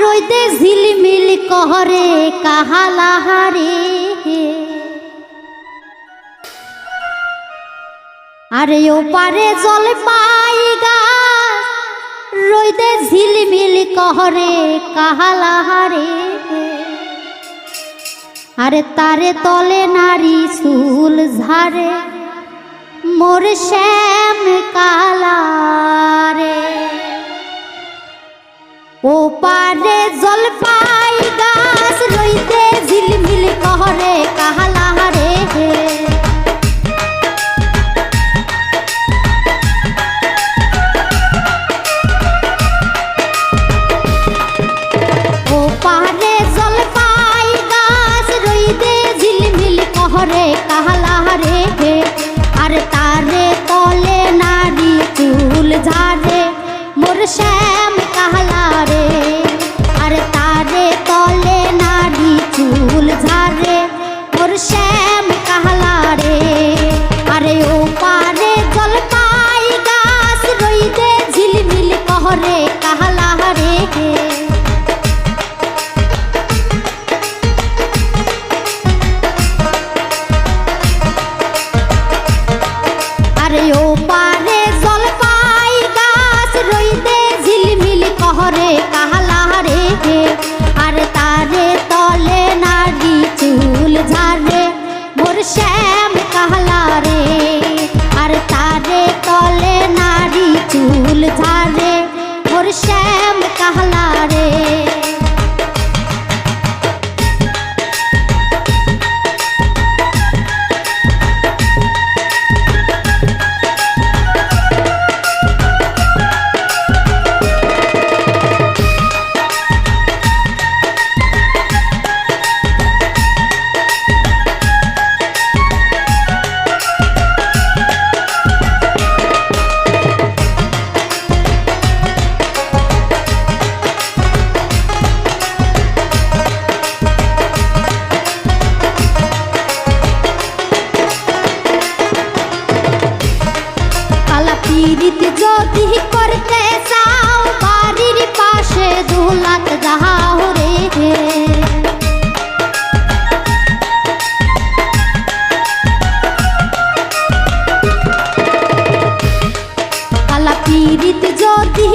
রইতে ঝিলমিল কহরে কাহালাহারে আরে ও পারে জল পাই গাছ রইতে ঝিলমিল কহরে কাহালাহারে আরে তারে তলে নারী চুল ঝাড়ে, মোর শ্যাম কালারে। ও পারে জলপাই গাছ রইতে ঝিলমিল কহরে কাহালাহারে হে। জলপাই কাহালাহারে তারে ও পারে জলপাই গাছ রইতে ঝিলমিল কহরে কা ভুলাত যাহা হরে হে কালা পীড়িত যদি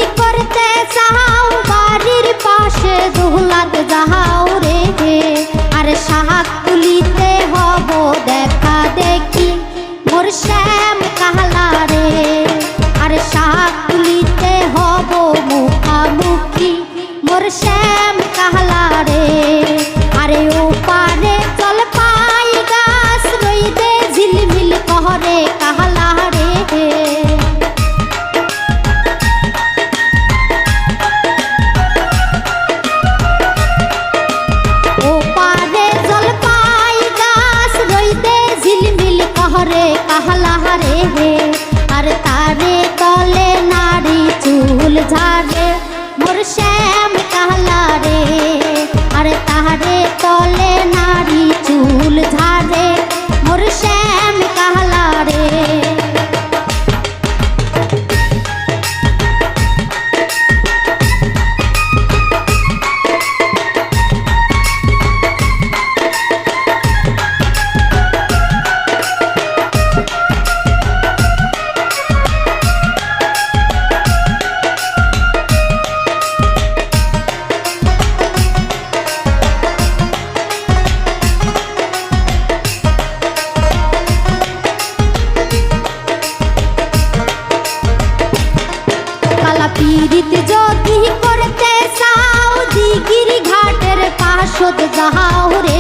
শাশ্বত যাহা রে